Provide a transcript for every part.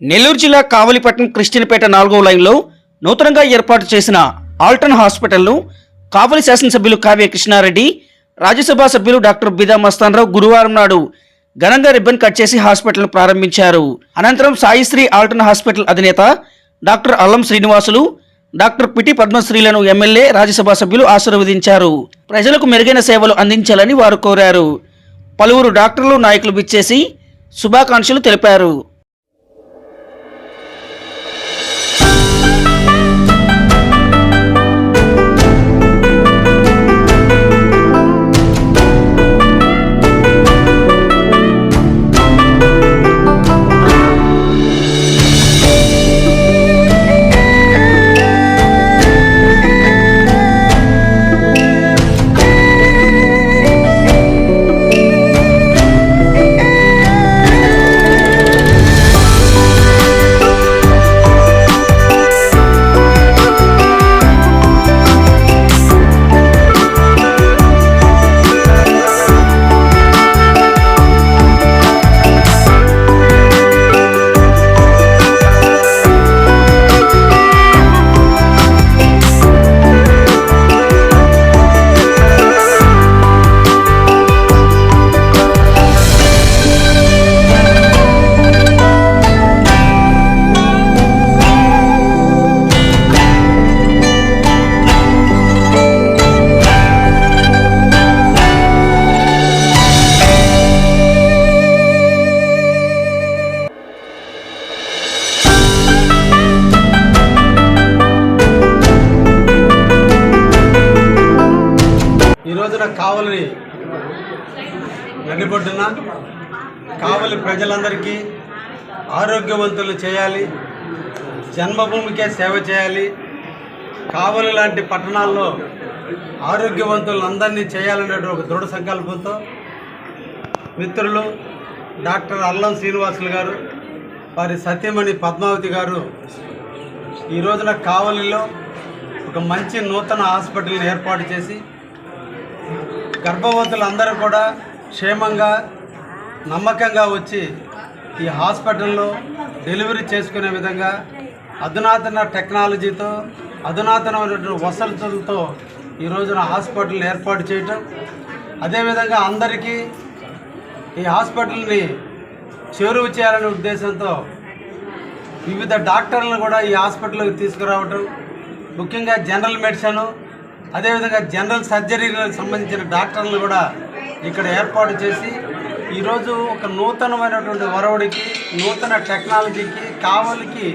నెల్లూరు జిల్లా కావలిపట్నం క్రిస్టియన్పేట నాలుగో లైన్లో నూతనంగా ఏర్పాటు చేసిన ఆల్టన్ హాస్పిటల్ను కావలి శాసనసభ్యులు కావ్య కృష్ణారెడ్డి రాజ్యసభ సభ్యులు డాక్టర్ బిదా మస్తాన్రావు గురువారం నాడు ఘనంగా రిబ్బన్ కట్ చేసి హాస్పిటల్ ప్రారంభించారు. అనంతరం సాయిశ్రీ ఆల్టన్ హాస్పిటల్ అధినేత doctor Allam Srinivasulu doctor P పద్మశ్రీలను MLA Rajya Sabha సభ్యులు ఆశీర్వదించారు. ప్రజలకు మెరుగైన సేవలు అందించాలని వారు కోరారు. పలువురు డాక్టర్లు నాయకులు బిచ్చేసి శుభాకాంక్షలు తెలిపారు. రోజున కావలిని నడిబొడ్డున కావలి ప్రజలందరికీ ఆరోగ్యవంతులు చేయాలి జన్మభూమికే సేవ చేయాలి కావలి లాంటి పట్టణాల్లో ఆరోగ్యవంతులందరినీ చేయాలనే ఒక దృఢ సంకల్పంతో మిత్రులు డాక్టర్ అల్లం శ్రీనివాసులు గారు వారి సత్యమణి పద్మావతి గారు ఈ రోజున కావలిలో ఒక మంచి నూతన హాస్పిటల్ని ఏర్పాటు చేసి గర్భవతులందరూ కూడా క్షేమంగా నమ్మకంగా వచ్చి ఈ హాస్పిటల్లో డెలివరీ చేసుకునే విధంగా అధునాతన టెక్నాలజీతో అధునాతనమైనటువంటి వసతులతో ఈ రోజున హాస్పిటల్ ఏర్పాటు చేయటం. అదేవిధంగా అందరికీ ఈ హాస్పిటల్ని చేరువ చేయాలనే ఉద్దేశంతో వివిధ డాక్టర్లను కూడా ఈ హాస్పిటల్కి తీసుకురావటం. ముఖ్యంగా జనరల్ మెడిసిన్ అదేవిధంగా జనరల్ సర్జరీలకు సంబంధించిన డాక్టర్లను కూడా ఇక్కడ ఏర్పాటు చేసి ఈరోజు ఒక నూతనమైనటువంటి ఒరవడికి నూతన టెక్నాలజీకి కావలికి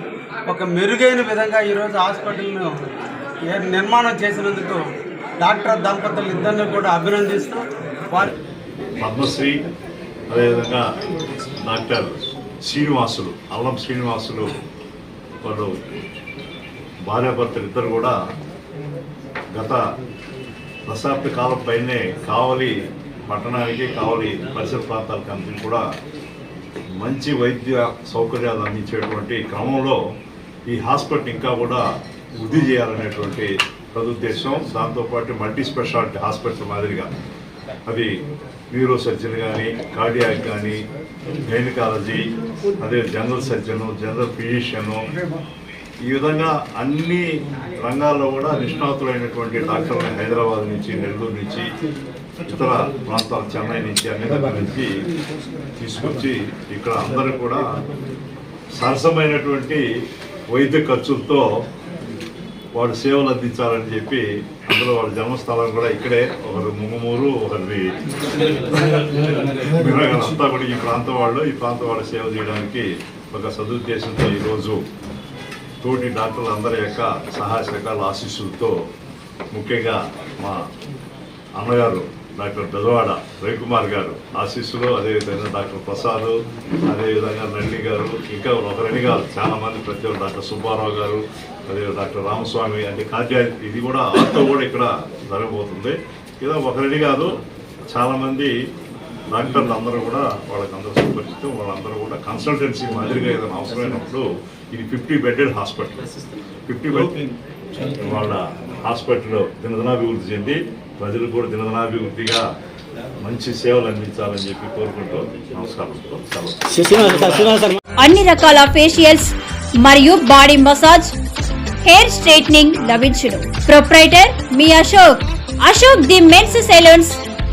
ఒక మెరుగైన విధంగా ఈరోజు హాస్పిటల్ను ఏ- నిర్మాణం చేసినందుకు డాక్టర్ దంపతులు ఇద్దరిని కూడా అభినందిస్తూ వారి పద్మశ్రీ అదేవిధంగా డాక్టర్ శ్రీనివాసులు అల్లం శ్రీనివాసులు వాళ్ళు భార్యాభర్తలు ఇద్దరు కూడా గత దశాబ్ద కాలం పైనే కావలి పట్టణానికి కావలి పరిసర ప్రాంతాలకు అందరికీ కూడా మంచి వైద్య సౌకర్యాలు అందించేటువంటి క్రమంలో ఈ హాస్పిటల్ ఇంకా కూడా వృద్ధి చేయాలనేటువంటి సదుద్దేశం. దాంతోపాటు మల్టీ స్పెషాలిటీ హాస్పిటల్ మాదిరిగా అది న్యూరో సర్జన్ కానీ కార్డియాక్ కానీ గైనకాలజీ అదే జనరల్ సర్జను జనరల్ ఫిజిషియను ఈ విధంగా అన్ని రంగాల్లో కూడా నిష్ణాతులైనటువంటి డాక్టర్లు హైదరాబాద్ నుంచి నెల్లూరు నుంచి ఇతర ప్రాంతాలు చెన్నై నుంచి అన్ని దగ్గర నుంచి తీసుకొచ్చి ఇక్కడ అందరూ కూడా సరసమైనటువంటి వైద్య ఖర్చులతో వాడు సేవలు అందించాలని చెప్పి అందులో వాళ్ళ జన్మస్థలం కూడా ఇక్కడే ఒకరు ముంగమూరు ఒకరి అంతా కూడా ఈ ప్రాంతం వాళ్ళు ఈ ప్రాంతం వాళ్ళు సేవ చేయడానికి ఒక సదుద్దేశంతో ఈరోజు తోటి డాక్టర్లు అందరి యొక్క సహాయ సహకారాల ఆశీస్సులతో ముఖ్యంగా మా అన్నగారు డాక్టర్ బెదవాడ రవికుమార్ గారు ఆశీస్సులు అదేవిధంగా డాక్టర్ ప్రసాద్ అదేవిధంగా నళిని గారు ఇంకా ఒకరణి గారు చాలామంది ప్రతి ఒక్కరు డాక్టర్ సుబ్బారావు గారు అదే డాక్టర్ రామస్వామి అంటే కార్డియా ఇది కూడా ఆర్తో కూడా ఇక్కడ జరగబోతుంది. ఏదో ఒకరిని కాదు చాలామంది డాక్టర్లు అందరూ కూడా వాళ్ళకి అందరూ సుపరిచితం వాళ్ళందరూ కూడా కన్సల్టెన్సీ మాదిరిగా ఏదైనా అవసరమైనప్పుడు ఇది fifty bedded hospital. Fifty bed వాళ్ళ హాస్పిటల్ దినదనాభివృద్ధి చెంది ప్రజలు కూడా దినదనాభివృద్ధిగా మంచి సేవలు అందించాలని చెప్పి కోరుకుంటూ నమస్కారం. అన్ని రకాల ఫేషియల్స్ మరియు బాడీ మసాజ్ హెయిర్ స్ట్రైట్నింగ్ లభించును. Proprietor me Ashok. Ashok the men's salons.